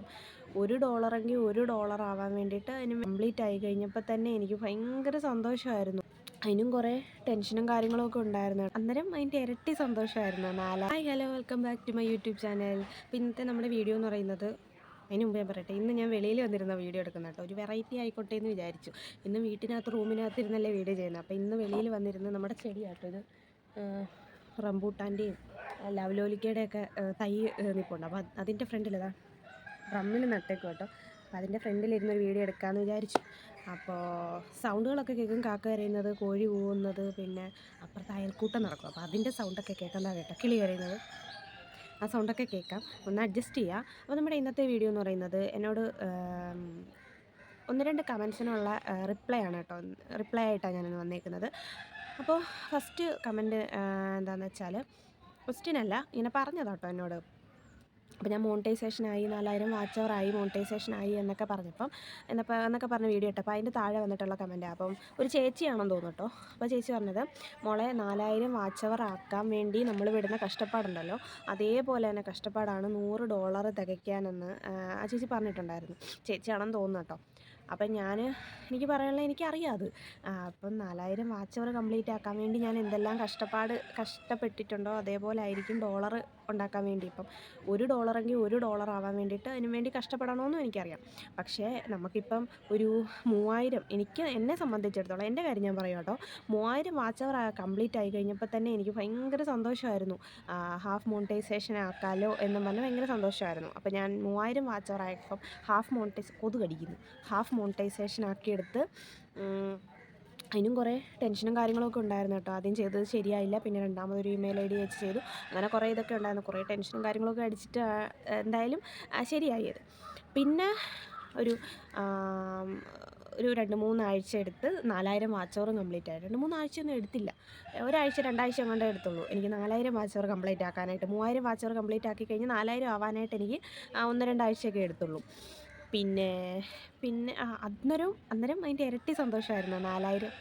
അപ്പം ഒരു ഡോളറെങ്കിൽ ഒരു ഡോളർ ആവാൻ വേണ്ടിയിട്ട് അതിന് കംപ്ലീറ്റ് ആയി കഴിഞ്ഞപ്പോൾ തന്നെ എനിക്ക് ഭയങ്കര സന്തോഷമായിരുന്നു. അതിനും കുറേ ടെൻഷനും കാര്യങ്ങളൊക്കെ ഉണ്ടായിരുന്നു. അന്നേരം അതിന്റെ ഇരട്ടി സന്തോഷമായിരുന്നു. നാലാ hi hello welcome back to my YouTube channel ഇന്നത്തെ നമ്മുടെ വീഡിയോ എന്ന് പറയുന്നത് അതിന് മുമ്പ് ഞാൻ പറയട്ടെ ഇന്ന് ഞാൻ വെളിയിൽ വന്നിരുന്ന വീഡിയോ എടുക്കുന്ന കേട്ടോ. ഒരു വെറൈറ്റി ആയിക്കോട്ടെ എന്ന് വിചാരിച്ചു. ഇന്ന് വീട്ടിനകത്ത് റൂമിനകത്ത് ഇരുന്നല്ലേ വീഡിയോ ചെയ്യുന്നത്. അപ്പോൾ ഇന്ന് വെളിയിൽ വന്നിരുന്ന് നമ്മുടെ ചെടിയാട്ടോ ഇത്. റംബൂട്ടാന്റെയും ലവലോലിക്കയുടെയൊക്കെ തൈ നിൽപ്പുണ്ട് അപ്പോൾ അത് അതിന്റെ ഫ്രണ്ടിലിതാ ഡ്രമ്മിൽ നട്ടേക്കും കേട്ടോ. അപ്പോൾ അതിന്റെ ഫ്രണ്ടിലിരുന്ന് ഒരു വീഡിയോ എടുക്കാമെന്ന് വിചാരിച്ചു. അപ്പോൾ സൗണ്ടുകളൊക്കെ കേൾക്കും കാക്ക കരയുന്നത് കോഴി പോകുന്നത് പിന്നെ അപ്പുറത്ത് അയൽക്കൂട്ടം നടക്കും. അപ്പോൾ അതിന്റെ സൗണ്ടൊക്കെ കേൾക്കാൻ കേട്ടോ കിളി കരയുന്നത്. ആ സൗണ്ടൊക്കെ കേൾക്കാം. ഒന്ന് അഡ്ജസ്റ്റ് ചെയ്യുക അപ്പോൾ നമ്മുടെ ഇന്നത്തെ വീഡിയോ എന്ന് പറയുന്നത് എന്നോട് ഒന്ന് രണ്ട് കമൻസിനുള്ള റിപ്ലൈ ആണ് കേട്ടോ. റിപ്ലൈ ആയിട്ടാണ് ഞാനിന്ന് വന്നേക്കുന്നത്. അപ്പോൾ ഫസ്റ്റ് കമന്റ് എന്താണെന്ന് വെച്ചാൽ ക്വസ്റ്റ്യനല്ല ഇങ്ങനെ പറഞ്ഞതാട്ടോ എന്നോട്. അപ്പോൾ ഞാൻ മോണിറ്റൈസേഷൻ ആയി നാലായിരം വാച്ച് അവർ ആയി മോണിറ്റൈസേഷൻ ആയി എന്നൊക്കെ പറഞ്ഞപ്പം എന്നപ്പോൾ എന്നൊക്കെ പറഞ്ഞ വീഡിയോ ഇട്ടപ്പോൾ അതിന്റെ താഴെ വന്നിട്ടുള്ള കമന്റാണ് അപ്പം ഒരു ചേച്ചിയാണെന്ന് തോന്നുന്നു കേട്ടോ. അപ്പോൾ ചേച്ചി പറഞ്ഞത് മോളെ നാലായിരം വാച്ച് അവർ ആക്കാൻ വേണ്ടി നമ്മൾ വിടുന്ന കഷ്ടപ്പാടുണ്ടല്ലോ. അതേപോലെ തന്നെ കഷ്ടപ്പാടാണ് നൂറ് ഡോളർ തികയ്ക്കാനെന്ന് ആ, ചേച്ചി പറഞ്ഞിട്ടുണ്ടായിരുന്നു. ചേച്ചിയാണെന്ന് തോന്നുന്നു കേട്ടോ. അപ്പം ഞാൻ എനിക്ക് പറയാനുള്ളത് എനിക്കറിയാം അത്. അപ്പം നാലായിരം വാച്ച് അവർ കംപ്ലീറ്റ് ആക്കാൻ വേണ്ടി ഞാൻ എന്തെല്ലാം കഷ്ടപ്പാട് കഷ്ടപ്പെട്ടിട്ടുണ്ടോ അതേപോലെ ആയിരിക്കും ഡോളർ ഉണ്ടാക്കാൻ വേണ്ടി. ഇപ്പം ഒരു ഡോളറെങ്കിൽ ഒരു ഡോളർ ആവാൻ വേണ്ടിയിട്ട് അതിന് വേണ്ടി കഷ്ടപ്പെടണമെന്നും എനിക്കറിയാം. പക്ഷേ നമുക്കിപ്പം ഒരു മൂവായിരം എനിക്ക് എന്നെ സംബന്ധിച്ചിടത്തോളം എന്റെ കാര്യം ഞാൻ പറയാം കേട്ടോ. മൂവായിരം വാച്ച് അവർ കംപ്ലീറ്റ് ആയി കഴിഞ്ഞപ്പോൾ തന്നെ എനിക്ക് ഭയങ്കര സന്തോഷമായിരുന്നു. ഹാഫ് മോണിറ്റൈസേഷൻ ആക്കാലോ എന്നും പറഞ്ഞ് ഭയങ്കര സന്തോഷമായിരുന്നു. അപ്പോൾ ഞാൻ മൂവായിരം വാച്ച് അവർ ആയപ്പം ഹാഫ് മോണിറ്റൈസ് കൊതുകടിക്കുന്നു. ഹാഫ് മോണിറ്റൈസേഷൻ ആക്കിയെടുത്ത് അതിനും കുറേ ടെൻഷനും കാര്യങ്ങളൊക്കെ ഉണ്ടായിരുന്നു കേട്ടോ. ആദ്യം ചെയ്തത് ശരിയായില്ല പിന്നെ രണ്ടാമതൊരു ഇമെയിൽ ഐ ഡി വെച്ച് ചെയ്തു. അങ്ങനെ കുറേ ഇതൊക്കെ ഉണ്ടായിരുന്നു. കുറേ ടെൻഷനും കാര്യങ്ങളൊക്കെ അടിച്ചിട്ട് എന്തായാലും ശരിയായി ശരിയായത്. പിന്നെ ഒരു ഒരു രണ്ട് മൂന്നാഴ്ച എടുത്ത് നാലായിരം വാച്ചവർ കംപ്ലീറ്റ് ആയി. രണ്ട് മൂന്നാഴ്ചയൊന്നും എടുത്തില്ല. ഒരാഴ്ച രണ്ടാഴ്ച കൊണ്ടേ എടുത്തുള്ളൂ. എനിക്ക് നാലായിരം വാച്ചോർ കംപ്ലീറ്റ് ആക്കാനായിട്ട്. മൂവായിരം വാച്ചോർ കംപ്ലീറ്റ് ആക്കി കഴിഞ്ഞ് നാലായിരം ആവാനായിട്ട് എനിക്ക് ഒന്ന് രണ്ടാഴ്ചയൊക്കെ എടുത്തുള്ളൂ. പിന്നെ പിന്നെ അന്നേരം അന്നേരം അതിന്റെ ഇരട്ടി സന്തോഷമായിരുന്നു. നാലായിരം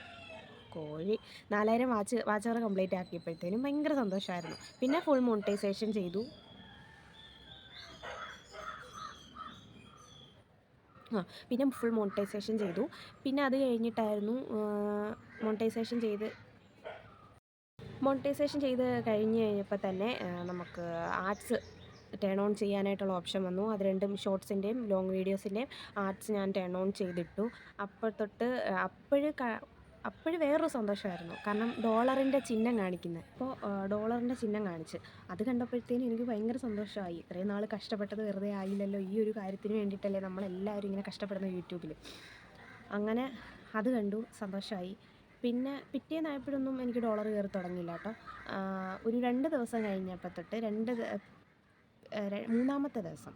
കോഴി നാലായിരം വാച്ച് വാച്ച് അവർ കംപ്ലീറ്റ് ആക്കിയപ്പോഴത്തേനും ഭയങ്കര സന്തോഷമായിരുന്നു. പിന്നെ ഫുൾ മോണിറ്റൈസേഷൻ ചെയ്തു. ആ പിന്നെ ഫുൾ മോണിറ്റൈസേഷൻ ചെയ്തു. പിന്നെ അത് കഴിഞ്ഞിട്ടായിരുന്നു മോണിറ്റൈസേഷൻ ചെയ്ത് മോണിറ്റൈസേഷൻ ചെയ്ത് കഴിഞ്ഞ് കഴിഞ്ഞപ്പോൾ തന്നെ നമുക്ക് ആർട്സ് ടേൺ ഓൺ ചെയ്യാനായിട്ടുള്ള ഓപ്ഷൻ വന്നു. അത് രണ്ടും ഷോർട്സിന്റെയും ലോങ് വീഡിയോസിന്റെയും ആർട്സ് ഞാൻ ടേൺ ഓൺ ചെയ്തിട്ടു. അപ്പോൾ തൊട്ട് അപ്പോഴ് അപ്പോഴ് വേറൊരു സന്തോഷമായിരുന്നു. കാരണം ഡോളറിന്റെ ചിഹ്നം കാണിക്കുന്നത് അപ്പോൾ ഡോളറിന്റെ ചിഹ്നം കാണിച്ച്. അത് കണ്ടപ്പോഴത്തേനും എനിക്ക് ഭയങ്കര സന്തോഷമായി. ഇത്രയും നാൾ കഷ്ടപ്പെട്ടത് വെറുതെ ആയില്ലല്ലോ. ഈ ഒരു കാര്യത്തിന് വേണ്ടിയിട്ടല്ലേ നമ്മളെല്ലാവരും ഇങ്ങനെ കഷ്ടപ്പെടുന്നത് യൂട്യൂബിൽ അങ്ങനെ അത് കണ്ടു. സന്തോഷമായി പിന്നെ പിറ്റേന്നായപ്പോഴൊന്നും എനിക്ക് ഡോളർ കയറി തുടങ്ങിയില്ല കേട്ടോ. ഒരു രണ്ട് ദിവസം കഴിഞ്ഞപ്പോൾ തൊട്ട് രണ്ട് മൂന്നാമത്തെ ദിവസം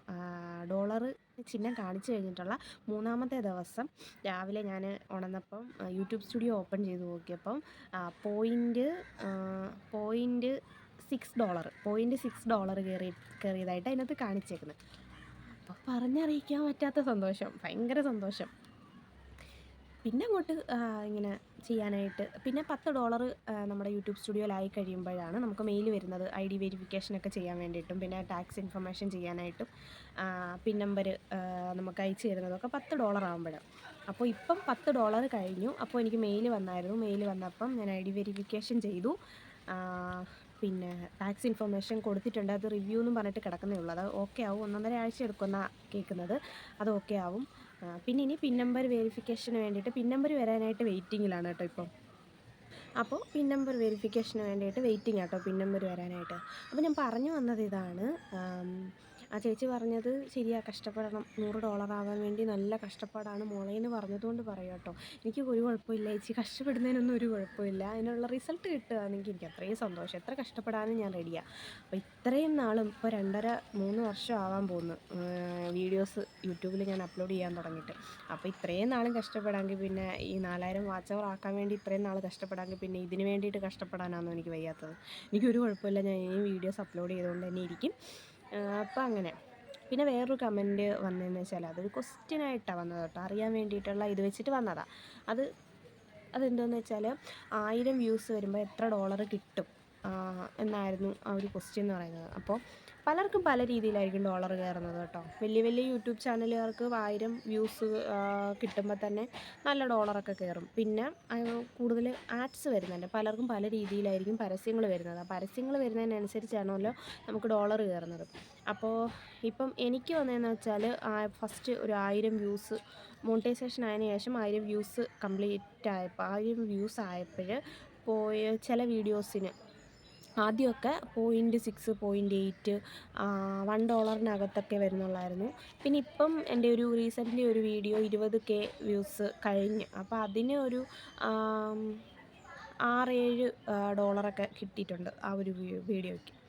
ഡോളർ ചിഹ്നം കാണിച്ചു കഴിഞ്ഞിട്ടുള്ള മൂന്നാമത്തെ ദിവസം രാവിലെ ഞാൻ ഉണർന്നപ്പം യൂട്യൂബ് സ്റ്റുഡിയോ ഓപ്പൺ ചെയ്ത് നോക്കിയപ്പം point point six dollar point six dollar കയറി കയറിയതായിട്ട് അതിനകത്ത് കാണിച്ചേക്കുന്നത്. അപ്പോൾ പറഞ്ഞറിയിക്കാൻ പറ്റാത്ത സന്തോഷം ഭയങ്കര സന്തോഷം. പിന്നെ അങ്ങോട്ട് ഇങ്ങനെ ചെയ്യാനായിട്ട്. പിന്നെ പത്ത് ഡോളർ നമ്മുടെ യൂട്യൂബ് സ്റ്റുഡിയോയിലായി കഴിയുമ്പോഴാണ് നമുക്ക് മെയിൽ വരുന്നത്. ഐ ഡി വെരിഫിക്കേഷനൊക്കെ ചെയ്യാൻ വേണ്ടിയിട്ടും പിന്നെ ടാക്സ് ഇൻഫർമേഷൻ ചെയ്യാനായിട്ടും പിൻ നമ്പർ നമുക്ക് അയച്ചു തരുന്നതൊക്കെ പത്ത് ഡോളർ ആകുമ്പോഴാണ് അപ്പോൾ ഇപ്പം പത്ത് ഡോളർ കഴിഞ്ഞു. അപ്പോൾ എനിക്ക് മെയിൽ വന്നായിരുന്നു. മെയിൽ വന്നപ്പം ഞാൻ ഐ ഡി വെരിഫിക്കേഷൻ ചെയ്തു. പിന്നെ ടാക്സ് ഇൻഫർമേഷൻ കൊടുത്തിട്ടുണ്ട്. അത് റിവ്യൂ എന്നും പറഞ്ഞിട്ട് കിടക്കുന്നേ ഉള്ളൂ. അത് ഓക്കെ ആവും. ഒന്നൊന്നര ആഴ്ച എടുക്കുന്ന കേൾക്കുന്നത്. അത് ഓക്കെ ആവും. പിന്നെ ഇനി പിൻ നമ്പർ വെരിഫിക്കേഷന് വേണ്ടിയിട്ട് പിൻ നമ്പർ വരാനായിട്ട് വെയിറ്റിങ്ങിലാണ് കേട്ടോ ഇപ്പം. അപ്പോൾ പിൻ നമ്പർ വെരിഫിക്കേഷന് വേണ്ടിയിട്ട് വെയിറ്റിംഗ് ആട്ടോ പിൻ നമ്പർ വരാനായിട്ട്. അപ്പോൾ ഞാൻ പറഞ്ഞു വന്നത് ഇതാണ് ആം, ചേച്ചി പറഞ്ഞത് ശരിയാ കഷ്ടപ്പെടണം. നൂറ് ഡോളർ ആവാൻ വേണ്ടി നല്ല കഷ്ടപ്പാടാണ് മോളെ എന്ന് പറഞ്ഞതുകൊണ്ട് പറയാം കേട്ടോ. എനിക്ക് ഒരു കുഴപ്പമില്ല ചേച്ചി. കഷ്ടപ്പെടുന്നതിനൊന്നും ഒരു കുഴപ്പമില്ല. അതിനുള്ള റിസൾട്ട് കിട്ടുകയാണെങ്കിൽ എനിക്ക് അത്രയും സന്തോഷം. എത്ര കഷ്ടപ്പെടാനും ഞാൻ റെഡിയാണ് അപ്പോൾ ഇത്രയും നാളും ഇപ്പോൾ രണ്ടര മൂന്ന് വർഷം ആവാൻ പോകുന്നു. വീഡിയോസ് യൂട്യൂബിൽ ഞാൻ അപ്ലോഡ് ചെയ്യാൻ തുടങ്ങിയിട്ട്. അപ്പോൾ ഇത്രയും നാളും കഷ്ടപ്പെടാമെങ്കിൽ പിന്നെ ഈ നാലായിരം വാച്ച് അവർ ആക്കാൻ വേണ്ടി ഇത്രയും നാൾ കഷ്ടപ്പെടാമെങ്കിൽ പിന്നെ ഇതിന് വേണ്ടിയിട്ട് കഷ്ടപ്പെടാനാണെന്നോ എനിക്ക് വയ്യാത്തത്. എനിക്കൊരു കുഴപ്പമില്ല. ഞാൻ ഈ വീഡിയോസ് അപ്ലോഡ് ചെയ്തുകൊണ്ട് തന്നെ ഇരിക്കും. അപ്പോൾ അങ്ങനെ. പിന്നെ വേറൊരു കമന്റ് വന്നതെന്ന് വെച്ചാൽ അതൊരു ക്വസ്റ്റ്യനായിട്ടാണ് വന്നത് കേട്ടോ. അറിയാൻ വേണ്ടിയിട്ടുള്ള ഇത് വെച്ചിട്ട് വന്നതാണ് അത് അതെന്തോന്ന് വെച്ചാൽ ആയിരം വ്യൂസ് വരുമ്പോൾ എത്ര ഡോളർ കിട്ടും? എന്നായിരുന്നു ആ ഒരു ക്വസ്റ്റ്യൻ എന്ന് പറയുന്നത്. അപ്പോൾ പലർക്കും പല രീതിയിലായിരിക്കും ഡോളർ കയറുന്നത് കേട്ടോ. വലിയ വലിയ യൂട്യൂബ് ചാനലുകാർക്ക് ആയിരം വ്യൂസ് കിട്ടുമ്പോൾ തന്നെ നല്ല ഡോളറൊക്കെ കയറും. പിന്നെ കൂടുതൽ ആഡ്സ് വരുന്നുണ്ട്. പലർക്കും പല രീതിയിലായിരിക്കും പരസ്യങ്ങൾ വരുന്നത്. ആ പരസ്യങ്ങൾ വരുന്നതിനനുസരിച്ചാണല്ലോ നമുക്ക് ഡോളർ കയറുന്നത്. അപ്പോൾ ഇപ്പം എനിക്ക് വന്നതെന്ന് വെച്ചാൽ ഫസ്റ്റ് ഒരു ആയിരം വ്യൂസ് മോണിറ്റൈസേഷൻ ആയതിനു ശേഷം ആയിരം വ്യൂസ് കംപ്ലീറ്റ് ആയപ്പോൾ ആയിരം വ്യൂസ് ആയപ്പോൾ പോയ ചില വീഡിയോസിന് ആദ്യമൊക്കെ point six point eight one ഡോളറിനകത്തൊക്കെ വരുന്നുള്ളായിരുന്നു. പിന്നെ ഇപ്പം എന്റെ ഒരു റീസെന്റ്ലി ഒരു വീഡിയോ ഇരുപത് കെ വ്യൂസ് കഴിഞ്ഞ്. അപ്പോൾ അതിന് ഒരു ആറേഴ് ഡോളറൊക്കെ കിട്ടിയിട്ടുണ്ട് ആ ഒരു വീഡിയോയ്ക്ക്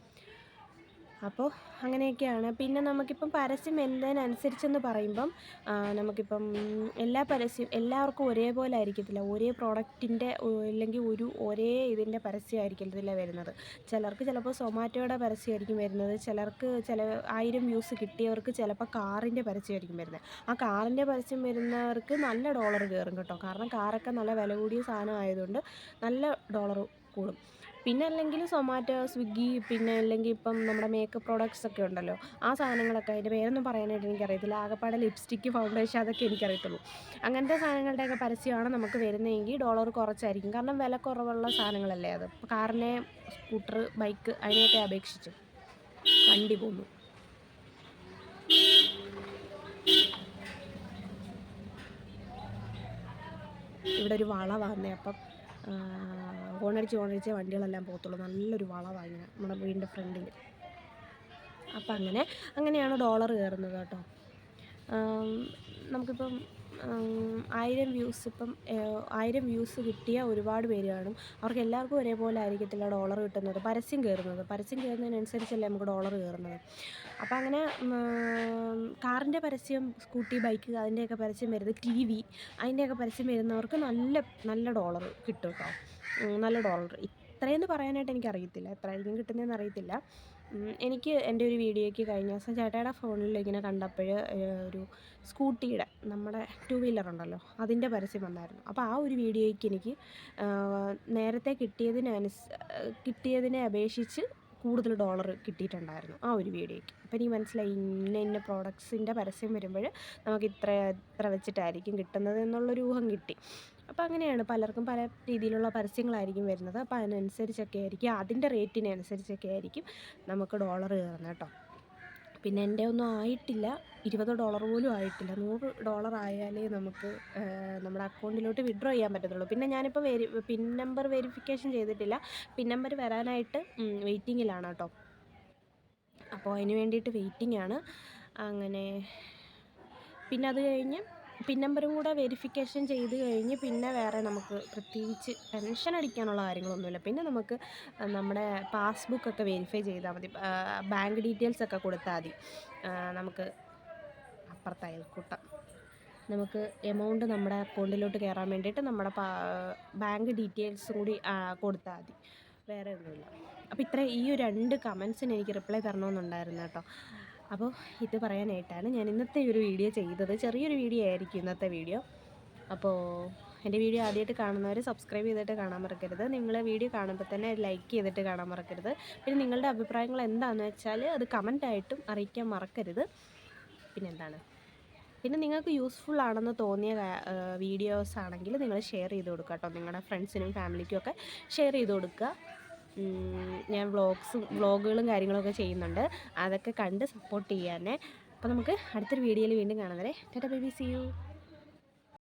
അപ്പോൾ അങ്ങനെയൊക്കെയാണ്. പിന്നെ നമുക്കിപ്പം പരസ്യം എന്നതിനനുസരിച്ചെന്ന് പറയുമ്പം നമുക്കിപ്പം എല്ലാ പരസ്യം എല്ലാവർക്കും ഒരേപോലെ ആയിരിക്കത്തില്ല. ഒരേ പ്രോഡക്റ്റിന്റെ അല്ലെങ്കിൽ ഒരു ഒരേ ഇതിന്റെ പരസ്യമായിരിക്കത്തില്ല വരുന്നത്. ചിലർക്ക് ചിലപ്പോൾ സൊമാറ്റോയുടെ പരസ്യമായിരിക്കും വരുന്നത്. ചിലർക്ക് ചില ആയിരം വ്യൂസ് കിട്ടിയവർക്ക് ചിലപ്പോൾ കാറിന്റെ പരസ്യമായിരിക്കും വരുന്നത്. ആ കാറിന്റെ പരസ്യം വരുന്നവർക്ക് നല്ല ഡോളർ കയറും കേട്ടോ. കാരണം കാറൊക്കെ നല്ല വില കൂടിയ സാധനം ആയതുകൊണ്ട് നല്ല ഡോളർ കൂടും. പിന്നെ അല്ലെങ്കിൽ സൊമാറ്റോ സ്വിഗ്ഗി പിന്നെ അല്ലെങ്കിൽ ഇപ്പം നമ്മുടെ മേക്കപ്പ് പ്രോഡക്റ്റ്സ് ഒക്കെ ഉണ്ടല്ലോ. ആ സാധനങ്ങളൊക്കെ അതിന്റെ പേരൊന്നും പറയാനായിട്ട് എനിക്കറിയത്തില്ല. ആകെപ്പാടെ ലിപ്സ്റ്റിക്ക് ഫൗണ്ടേഷൻ അതൊക്കെ എനിക്കറിയത്തുള്ളൂ. അങ്ങനത്തെ സാധനങ്ങളുടെയൊക്കെ പരസ്യമാണ് നമുക്ക് വരുന്നതെങ്കിൽ ഡോളർ കുറച്ചായിരിക്കും. കാരണം വില കുറവുള്ള സാധനങ്ങളല്ലേ അത്. കാറിനെ സ്കൂട്ടർ ബൈക്ക് അതിനെയൊക്കെ അപേക്ഷിച്ച് വണ്ടി പോകുന്നു. ഇവിടെ ഒരു വള വന്നേ അപ്പം ഹോണടിച്ച് ഹോണടിച്ച് വണ്ടികളെല്ലാം പോകത്തുള്ളൂ. നല്ലൊരു വളവാണ് ഇങ്ങനെ നമ്മുടെ വീടിന്റെ ഫ്രണ്ടിൽ. അപ്പം അങ്ങനെ അങ്ങനെയാണ് ഡോളർ കയറുന്നത് കേട്ടോ. നമുക്കിപ്പം ആയിരം വ്യൂസ് ഇപ്പം ആയിരം വ്യൂസ് കിട്ടിയ ഒരുപാട് പേര് കാണും. അവർക്ക് എല്ലാവർക്കും ഒരേപോലെ ആയിരിക്കത്തില്ല ഡോളർ കിട്ടുന്നത്. പരസ്യം കയറുന്നത്. പരസ്യം കയറുന്നതിനനുസരിച്ചല്ലേ നമുക്ക് ഡോളർ കയറുന്നത്. അപ്പം അങ്ങനെ കാറിന്റെ പരസ്യം സ്കൂട്ടി ബൈക്ക് അതിന്റെയൊക്കെ പരസ്യം വരുന്നത് ടി വി. അതിന്റെയൊക്കെ പരസ്യം വരുന്നവർക്ക് നല്ല നല്ല ഡോളർ കിട്ടും കേട്ടോ. നല്ല ഡോളർ. ഇത്രയെന്ന് പറയാനായിട്ട് എനിക്കറിയത്തില്ല. എത്രയായിരിക്കും കിട്ടുന്നതെന്ന് അറിയത്തില്ല. എനിക്ക് എന്റെ ഒരു വീഡിയോയ്ക്ക് കഴിഞ്ഞ ദിവസം ചേട്ടായുടെ ഫോണിൽ ഇങ്ങനെ കണ്ടപ്പോൾ ഒരു സ്കൂട്ടിയുടെ നമ്മുടെ ടു വീലർ ഉണ്ടല്ലോ അതിന്റെ പരസ്യം വന്നായിരുന്നു. അപ്പോൾ ആ ഒരു വീഡിയോയ്ക്ക് എനിക്ക് നേരത്തെ കിട്ടിയതിനനുസ കിട്ടിയതിനെ അപേക്ഷിച്ച് കൂടുതൽ ഡോളർ കിട്ടിയിട്ടുണ്ടായിരുന്നു ആ ഒരു വീഡിയോയ്ക്ക്. അപ്പോൾ എനിക്ക് മനസ്സിലായി ഇന്ന ഇന്ന പ്രോഡക്ട്സിന്റെ പരസ്യം വരുമ്പോൾ നമുക്ക് ഇത്ര ഇത്ര വെച്ചിട്ടായിരിക്കും കിട്ടുന്നത് എന്നുള്ളൊരു ഊഹം കിട്ടി. അപ്പോൾ അങ്ങനെയാണ് പലർക്കും പല രീതിയിലുള്ള പരസ്യങ്ങളായിരിക്കും വരുന്നത്. അപ്പോൾ അതിനനുസരിച്ചൊക്കെ ആയിരിക്കും അതിന്റെ റേറ്റിനനുസരിച്ചൊക്കെ ആയിരിക്കും നമുക്ക് ഡോളർ കയറുന്നത് കേട്ടോ. പിന്നെ എന്റെ ഒന്നും ആയിട്ടില്ല ഇരുപത് ഡോളർ പോലും ആയിട്ടില്ല. നൂറ് ഡോളർ ആയാലേ നമുക്ക് നമ്മുടെ അക്കൗണ്ടിലോട്ട് വിഡ്രോ ചെയ്യാൻ പറ്റത്തുള്ളൂ. പിന്നെ ഞാനിപ്പോൾ വെരി പിൻ നമ്പർ വെരിഫിക്കേഷൻ ചെയ്തിട്ടില്ല. പിൻ നമ്പർ വരാനായിട്ട് വെയിറ്റിങ്ങിലാണ് കേട്ടോ. അപ്പോൾ അതിന് വേണ്ടിയിട്ട് വെയിറ്റിംഗ് ആണ് അങ്ങനെ പിന്നെ അത് കഴിഞ്ഞ് പിൻ നമ്പറും കൂടെ വെരിഫിക്കേഷൻ ചെയ്ത് കഴിഞ്ഞ് പിന്നെ വേറെ നമുക്ക് പ്രത്യേകിച്ച് ടെൻഷൻ അടിക്കാനുള്ള കാര്യങ്ങളൊന്നുമില്ല. പിന്നെ നമുക്ക് നമ്മുടെ പാസ്ബുക്കൊക്കെ വെരിഫൈ ചെയ്താൽ മതി. ബാങ്ക് ഡീറ്റെയിൽസ് ഒക്കെ കൊടുത്താൽ മതി. നമുക്ക് അപ്പുറത്തെ അയൽക്കൂട്ടം നമുക്ക് എമൗണ്ട് നമ്മുടെ അക്കൗണ്ടിലോട്ട് കയറാൻ വേണ്ടിയിട്ട് നമ്മുടെ ബാങ്ക് ഡീറ്റെയിൽസ് കൂടി കൊടുത്താൽ മതി. വേറെ ഒന്നുമില്ല. അപ്പോൾ ഇത്ര ഈ രണ്ട് കമൻസിന് എനിക്ക് റിപ്ലൈ തരണമെന്നുണ്ടായിരുന്നു കേട്ടോ. അപ്പോൾ ഇത് പറയാനായിട്ടാണ് ഞാൻ ഇന്നത്തെ ഒരു വീഡിയോ ചെയ്തത്. ചെറിയൊരു വീഡിയോ ആയിരിക്കും ഇന്നത്തെ വീഡിയോ. അപ്പോൾ എന്റെ വീഡിയോ ആദ്യമായിട്ട് കാണുന്നവർ സബ്സ്ക്രൈബ് ചെയ്തിട്ട് കാണാൻ മറക്കരുത്. നിങ്ങൾ വീഡിയോ കാണുമ്പോൾ തന്നെ ലൈക്ക് ചെയ്തിട്ട് കാണാൻ മറക്കരുത്. പിന്നെ നിങ്ങളുടെ അഭിപ്രായങ്ങൾ എന്താണെന്ന് വെച്ചാൽ അത് കമന്റായിട്ടും അറിയിക്കാൻ മറക്കരുത്. പിന്നെ എന്താണ്? പിന്നെ നിങ്ങൾക്ക് യൂസ്ഫുൾ ആണെന്ന് തോന്നിയ വീഡിയോസ് ആണെങ്കിൽ നിങ്ങൾ ഷെയർ ചെയ്ത് കൊടുക്കുക കേട്ടോ. നിങ്ങളുടെ ഫ്രണ്ട്സിനും ഫാമിലിക്കും ഒക്കെ ഷെയർ ചെയ്ത് കൊടുക്കുക. ഞാൻ വ്ളോഗ്സും വ്ളോഗുകളും കാര്യങ്ങളൊക്കെ ചെയ്യുന്നുണ്ട്. അതൊക്കെ കണ്ട് സപ്പോർട്ട് ചെയ്യാനേ. അപ്പോൾ നമുക്ക് അടുത്തൊരു വീഡിയോയിൽ വീണ്ടും കാണാം. വരെ ടാറ്റ ബേബി സി യു